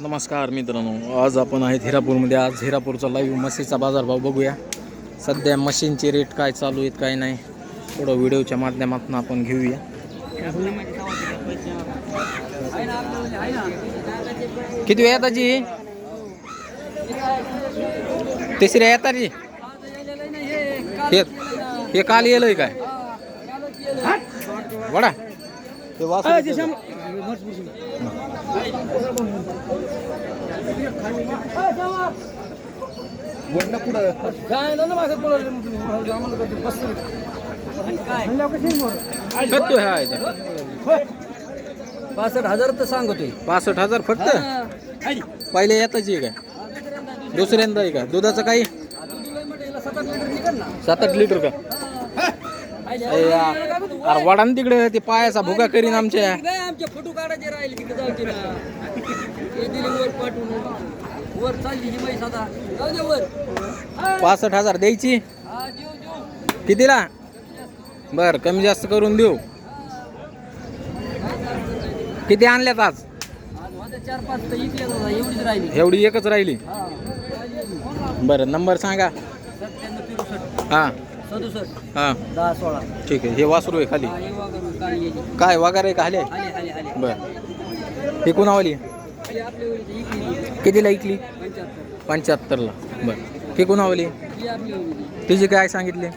नमस्कार मित्रांनो आज आपण आहेत हिरापूरमध्ये. आज हिरापूरचा लाईव्ह म्हशीचा बाजारभाव बघूया. सध्या मशीनचे रेट काय चालू आहेत काय नाही थोडं व्हिडिओच्या माध्यमातून आपण घेऊया. किती वेळ येताची तिसरी येताची हे हे काल येलंय काय? वडा? ते हा. पासष्ट हजार तर सांगतोय. पासष्ट हजार फक्त? पहिले येताची आहे. काय दुसऱ्यांदा आहे. का दुधाचं काही? सात आठ लिटर का? अरे वडान तिकडे ते पायाचा भुगा करीन आमच्या. आमचे फोटो काढायचे राहिले तिकडे जाऊ वर चालली ही दे वर. पासष्ट हजार द्यायची. कितीला? बर कमी जास्त करून देऊ. किती आणल्यात आज? चार पाच एवढीच राहिली. एवढी एकच राहिली. बरं नंबर सांगा. हां. सदुसष्ट. हां. दहा सोळा. ठीक आहे. हे वासरू आहे खाली. हा वागरून काळी याची? काय वगैरे का आले आले आले बर. हे कोणावाली? आले आपल्या कितीला ऐकली पंच्याहत्तर. पंच्याहत्तरला. बर. हे कोणावाली? ही आपली तिची काय सांगितले?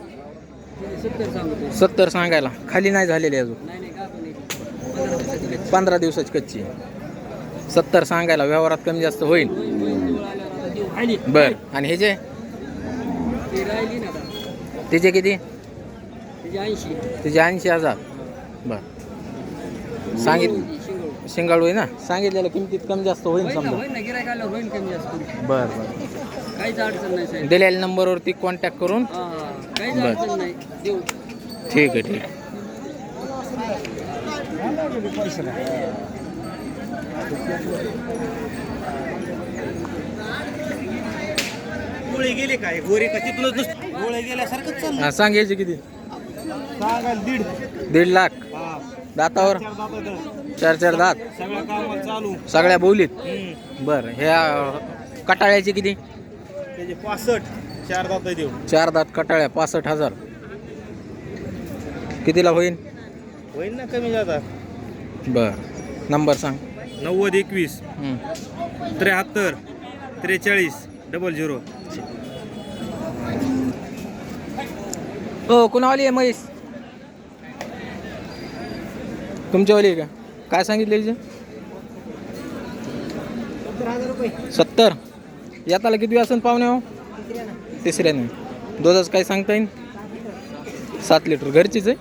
सत्तर सांगायला. खाली नाही झालेली अजून. नाही नाही का पण एक. पंधरा दिवसाची गच्ची. पंधरा दिवसाची कच्ची. सत्तर सांगायला व्यवहारात कमी जास्त होईल. बर. आणि हे जे? ती राहिली ना आता. तिचे किती? तिची ऐंशी. तिचे ऐंशी हजार. बर. सांगित शिंगोळ आहे ना? सांगितलेलं किमतीत कमी जास्त होईल समजा. होईल कमी जास्त. बर बर. काहीच अडचण नाही साहेब. दिलेल्या नंबरवरती कॉन्टॅक्ट करून हा. काहीच बरं. अडचण नाही. देऊ. ठीक आहे ठीक आहे. गोळे गेले काय? गोरे का? तिथूनच नुसतं गोळे गेल्यासारखंच चाललं हा, सांगायचे किती? सांगाल दीड. दीड लाख. हा. दातावर? चार दाता चार चार दात? सगळ्या कामाला चालू. सगळ्या बोलीत? हम्म. बर ह्या कटाळ्याचे किती? त्याचे पासष्ट. चार दाता देऊ चार दात कटाळ्या पासष्ट हजार. कितीला होईल होईल ना कमी जाता बर. नंबर सांग. नव्वद एकवीस. हं. त्र्याहत्तर. त्रेचाळीस. Double zero. हो कुणावाली आहे म्हैस तुमच्यावाली आहे का? काय सांगितले हिचे? सत्तर. येताला किती असेल पाहुणे हो? तिसऱ्याने. दुधाचं काय सांगता येईल सात लिटर. घरचीच आहे?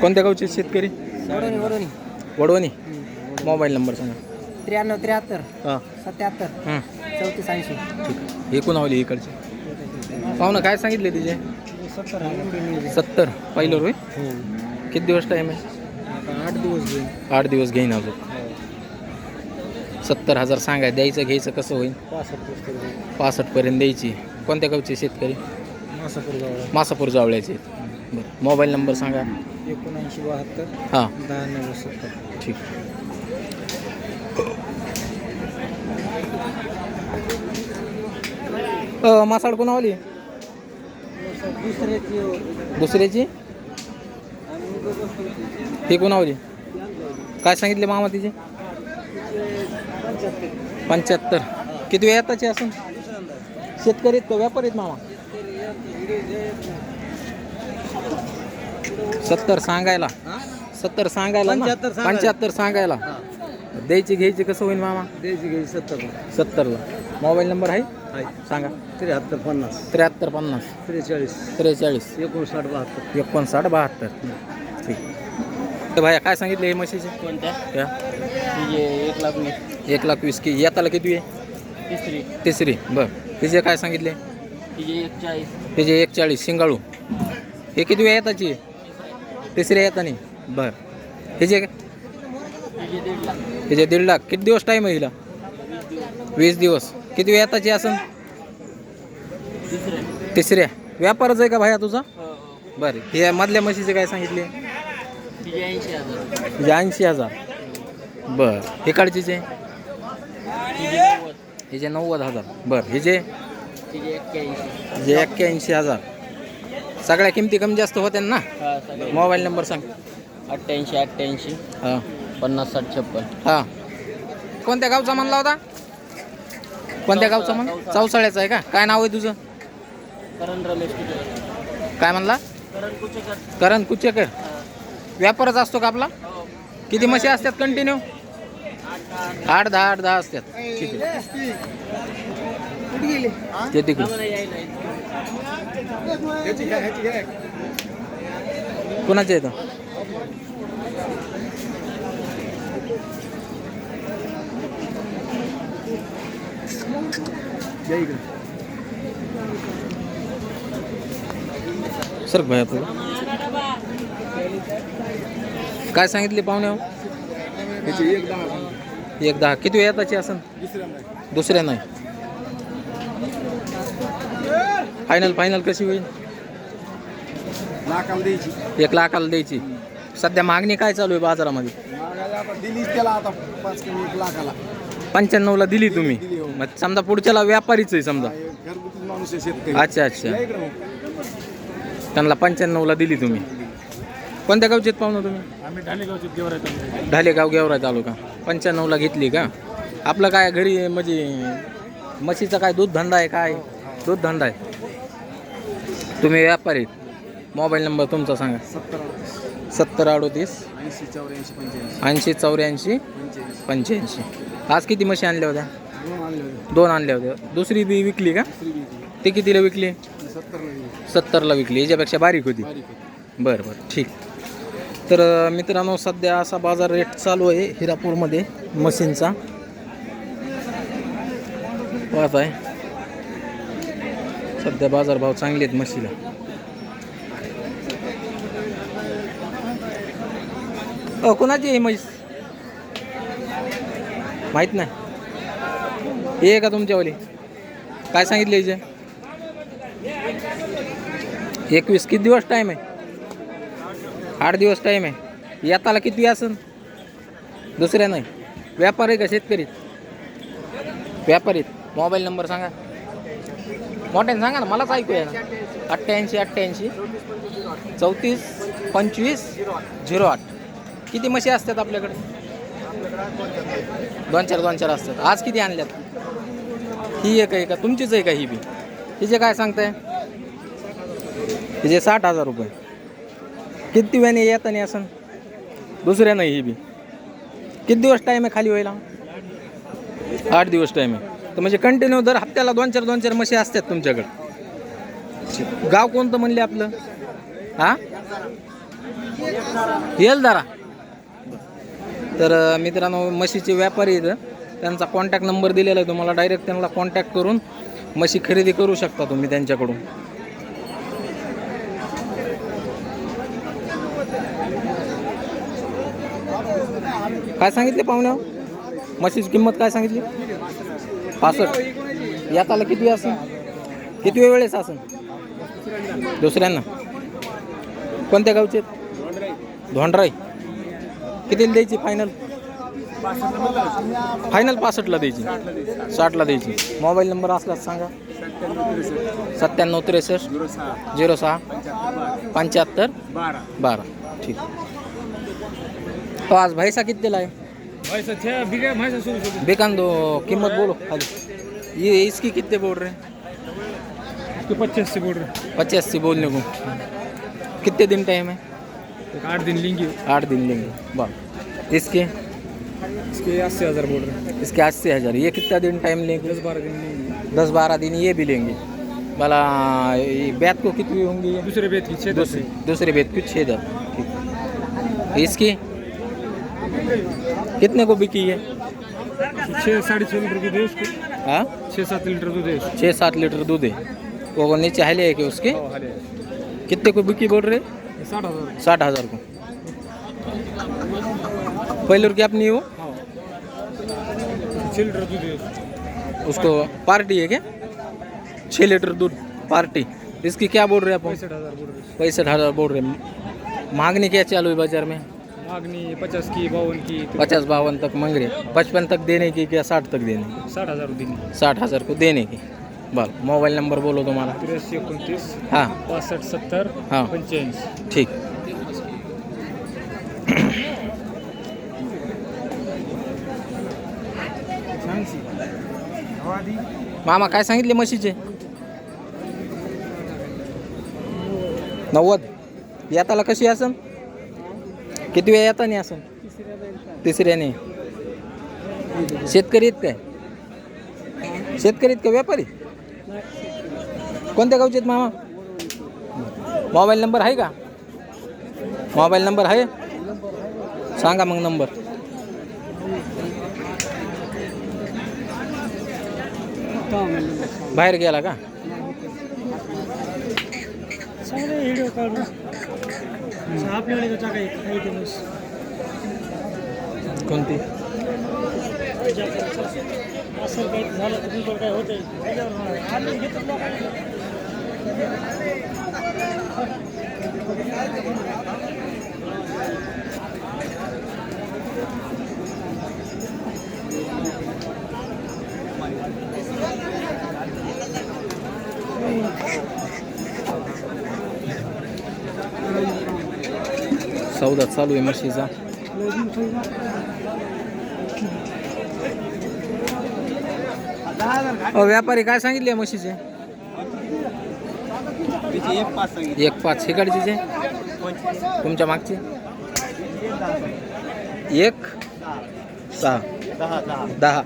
कोणत्या गावचे शेतकरी? वडोनी वडवणी. मोबाईल नंबर सांगा. त्र्याण्णव त्र्याहत्तर हां. सत्याहत्तर हां. चौतीस ऐंशी. ठीक आहे. एकूण इकडचे? पाहुणं काय सांगितले तिचे? सत्तर. पहिलं रोय किती दिवस टाईम आहे? आठ दिवस घेईन आठ दिवस घेईन अजून. सत्तर हजार सांगाय द्यायचं घ्यायचं कसं होईल पासष्टपर्यंत द्यायची. कोणत्या गावचे शेतकरी? मासापूर जावळ्याचे बरं. मोबाईल नंबर सांगा. एकोणऐंशी बहात्तर हां. दहा नव्वद सत्तर. ठीक. मासाड कोणावाली? दुसऱ्याची दुसऱ्याची? ती कोणावली काय सांगितले मामा तिचे? पंच्याहत्तर. किती वेळ येताची असून? शेतकरी आहेत का? व्यापारी आहेत मामा? सत्तर सांगायला. सत्तर सांगायला ना? 75 सांगायला. पंच्याहत्तर सांगायला. द्यायची घ्यायची कसं होईल मामा? द्यायची घ्यायची सत्तर सत्तरला. मोबाईल नंबर आहे. सांगा. त्र्याहत्तर पन्नास. त्र्याहत्तर पन्नास. त्रेचाळीस. त्रेचाळीस. एकोणसाठ बहात्तर. एकोणसाठ बहात्तर. ठीक. तर भाया काय सांगितले हे म्हशीचे? कोणत्या? त्या एक लाख वीस. एक लाख वीस की येताला किती आहे? तिसरी. तिसरी. बर. तिचे काय सांगितले? तिचे एक चाळीस तिचे एक चाळीस शिंगाळू. हे किती वेळ येताची? तिसरी येतानी. बर. हिचे तिचे दीड लाख. हिचे दीड लाख. किती दिवस टाईम आहे हिला? वीस दिवस. किती वेळ येताची असन? तिसरे तिसऱ्या. व्यापारच आहे का भाया तुझा? हो हो. बरं. हे मधल्या म्हशीचे काय सांगितले? तिचे ऐंशी हजार. बरं. तिचे नव्वद. हिचे नव्वद हजार. बरं. हिचे तिचे एक्क्याऐंशी. हजार. सगळ्या किमती कमी जास्त होत्या ना? हा मोबाईल नंबर सांग. अठ्ठ्याऐंशी अठ्ठ्याऐंशी. हां. पन्नास साठ छप्पन. हां. कोणत्या गावचा म्हणला होता? कोणत्या गावचा म्हण चौसाळ्याचा आहे का? काय नाव आहे तुझं? करण रमेश कुठे काय म्हणला? करण कुठेकर करण कुचेकर. व्यापारच असतो का आपला? किती म्हशी असतात कंटिन्यू आठ दहा आठ दहा असतात. ठीक आहे. ते. तिकडे. कुणाचे येतं सर भाई आपलं काय सांगितले पाहुणे हो? एक दहा किती वेळ येताची असन दुसऱ्या नाही. फायनल फायनल कशी होईल? लाखाला द्यायची. एक लाखाला द्यायची. सध्या मागणी काय चालू आहे बाजारामध्ये? पंच्याण्णवला दिली तुम्ही? मग समजा पुढच्याला व्यापारीच आहे समजा. अच्छा अच्छा. त्यांना पंच्याण्णवला दिली तुम्ही. कोणत्या गावचे आहेत पाहुणं तुम्ही? आम्ही ढालेगावचे देवर आहे ढालेगाव गेवरा तालुका. पंच्याण्णवला घेतली का? आपलं काय घरी म्हणजे म्हशीचा काय दूध धंदा आहे काय? दूध धंदा आहे. तुम्ही व्यापारी मोबाईल नंबर तुमचा सांगा. सत्तर सत्तर अडोतीस. ऐंशी चौऱ्याऐंशी. पंच्याऐंशी. ऐंशी चौऱ्याऐंशी पंच्याऐंशी पंच्याऐंशी आज किती म्हशी आणल्या होत्या? दोन आणले होते दोन आणल्या होत्या. दुसरी बी विकली का. ते कितीला विकली? सत्तर सत्तरला विकली याच्यापेक्षा बारीक होती. बरं बरं ठीक. तर मित्रांनो सध्या असा बाजार रेट चालू आहे हिरापूरमध्ये मशीनचा. पाहत आहे सध्या बाजारभाव चांगले आहेत म्हशीला. अ कोणाची आहे म्हैस? माहीत नाही. आहे का तुमच्यावाली? काय सांगितले हिचे? एकवीस किती दिवस टाईम आहे? आठ दिवस टाईम आहे. येताला किती असन? दुसऱ्या नाही. व्यापारी का शेतकरी? व्यापारीत मोबाईल नंबर सांगा. मोठ्याने सांगा ना मलाच ऐकू या अठ्ठ्याऐंशी अठ्ठ्याऐंशी चौतीस पंचवीस झिरो आठ. किती म्हशी असतात आपल्याकडे? दोन चार दोन चार असतात. आज किती आणल्यात? ही एक आहे का? तुमचीच आहे का ही बी? हिचे काय सांगताय? त्याचे साठ हजार रुपये. किती वेळाने येत नाही असं? दुसऱ्या नाही ही बी. किती दिवस टाईम आहे खाली व्हायला? आठ दिवस टाईम आहे. तर म्हणजे कंटिन्यू दर हप्त्याला दोन चार दोन चार म्हशी असतात तुमच्याकडे. गाव कोणतं म्हणले आपलं? हां? येल दारा तर मित्रांनो म्हशीचे व्यापारी आहेत. त्यांचा कॉन्टॅक्ट नंबर दिलेला आहे तुम्हाला. डायरेक्ट त्यांना कॉन्टॅक्ट करून म्हशी खरेदी करू शकता तुम्ही त्यांच्याकडून. काय सांगितले पाहुण्या म्हशीची किंमत काय सांगितली? पासष्ट. याताला किती असं किती वेळेस असं दुसऱ्यांना. कोणत्या गावचे धोंडराई. कितीला द्यायची फायनल फायनल पासष्टला द्यायची. साठला द्यायची. मोबाईल नंबर असलाच सांगा. सत्त्याण्णव त्रेसष्ट झिरो सहा पंच्याहत्तर बारा बारा. ठीक. तो आज भाईसा कितीला आहे भाई भाई से शुरू शुरू। बेकान दो कीमत बोलो खाली। ये इसकी कितने बोल रहे हैं? इसको पच्चीस से बोल रहे पचास से बोलने को। कितने दिन टाइम है? आठ दिन लेंगे। आठ दिन लेंगे। बार इसके? इसके अस्सी हज़ार बोल रहे हैं। इसके अस्सी हज़ार। ये कितना दिन टाइम लेंगे? दस बारह दिन लेंगे। दस बारह दिन ये भी लेंगे। भला बैत को कितनी होंगी दूसरे बैत की छः दस। दूसरे दूसरे बेत की छः हज़ार इसकी? कितने को बिकी है? छः साढ़े छः लीटर दूध है उसको। हाँ? छः सात लीटर दूध है छः सात लीटर दूध है। वो नीचे हले है कि उसके? हाँ, कितने को बिकी बोल रहे? साठ हज़ार। साठ हज़ार को। पहले की अपनी वो? हाँ। छः लीटर दूध है उसको। पार्टी है क्या? छः लीटर दूध पार्टी। इसकी क्या बोल रहे हैं आप? पैंसठ हज़ार बोल रहे पैंसठ हज़ार बोल रहे हैं। मांगनी क्या चालू है बाज़ार में? मागणी पचास की बावन्न की पचास बावन तक मांग रहे पचपन तक देने की क्या साठ तक देने साठ हजार दिन साठ हजार को देने की. बरं मोबाईल नंबर बोलो तुम्हाला. त्र्याऐंशी एकोणतीस हां. पासष्ट सत्तर हां. पंच्याऐंशी. ठीक. मामा काय सांगितले म्हशीचे? नव्वद. येताला कशी असन किती वेळ येता नाही असन? तिसऱ्याने. शेतकरी आहेत काय? शेतकरी आहेत का व्यापारी? कोणत्या गावचे आहेत मामा? मोबाईल नंबर आहे का? मोबाईल नंबर आहे? सांगा मग नंबर. बाहेर गेला का व्हिडिओ काढून आपल्याकडे टाकाय कोणती? असं काही झालं तर तुमचं काय होतंय आम्ही घेतो सौदा चालू आहे म्हशीचा व्यापारी काय सांगितले म्हशीचे? एक पाच सांगितलं. एक पाच हिकडचीचे तुमच्या मागचे? एक? सहा. दहा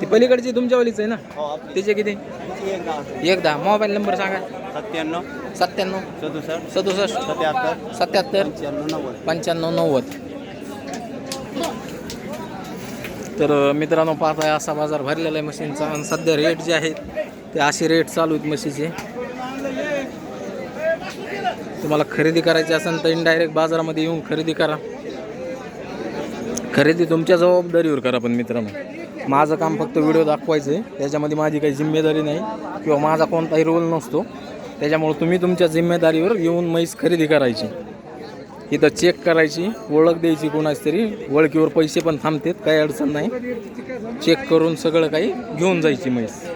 ती पलीकडची तुमच्यावालीच आहे ना? हो तिचे किती? एक दहा. एक दहा. मोबाईल नंबर सांगा. सत्त्याण्णव. सत्त्याण्णव. सदुसष्ट. सदुसष्ट. सत्याहत्तर. सत्याहत्तर. पंच्याण्णव नव्वद. पंच्याण्णव नव्वद. तर मित्रांनो पाहत आहे असा बाजार भरलेला आहे मशीनचा आणि सध्या रेट जे आहेत ते असे रेट चालू आहेत म्हशीचे तुम्हाला खरेदी करायची असेल तर इनडायरेक्ट बाजारामध्ये येऊन खरेदी करा. खरेदी तुमच्या जबाबदारीवर करा पण मित्रांनो. माझं काम फक्त व्हिडिओ दाखवायचं आहे. त्याच्यामध्ये माझी काही जिम्मेदारी नाही किंवा माझा कोणताही रोल नसतो. त्याच्यामुळं तुम्ही तुमच्या जिम्मेदारीवर येऊन म्हैस खरेदी करायची. इथं चेक करायची ओळख द्यायची कोणाच तरी. ओळखीवर पैसे पण थांबतात काही अडचण नाही. चेक करून सगळं काही घेऊन जायची म्हैस.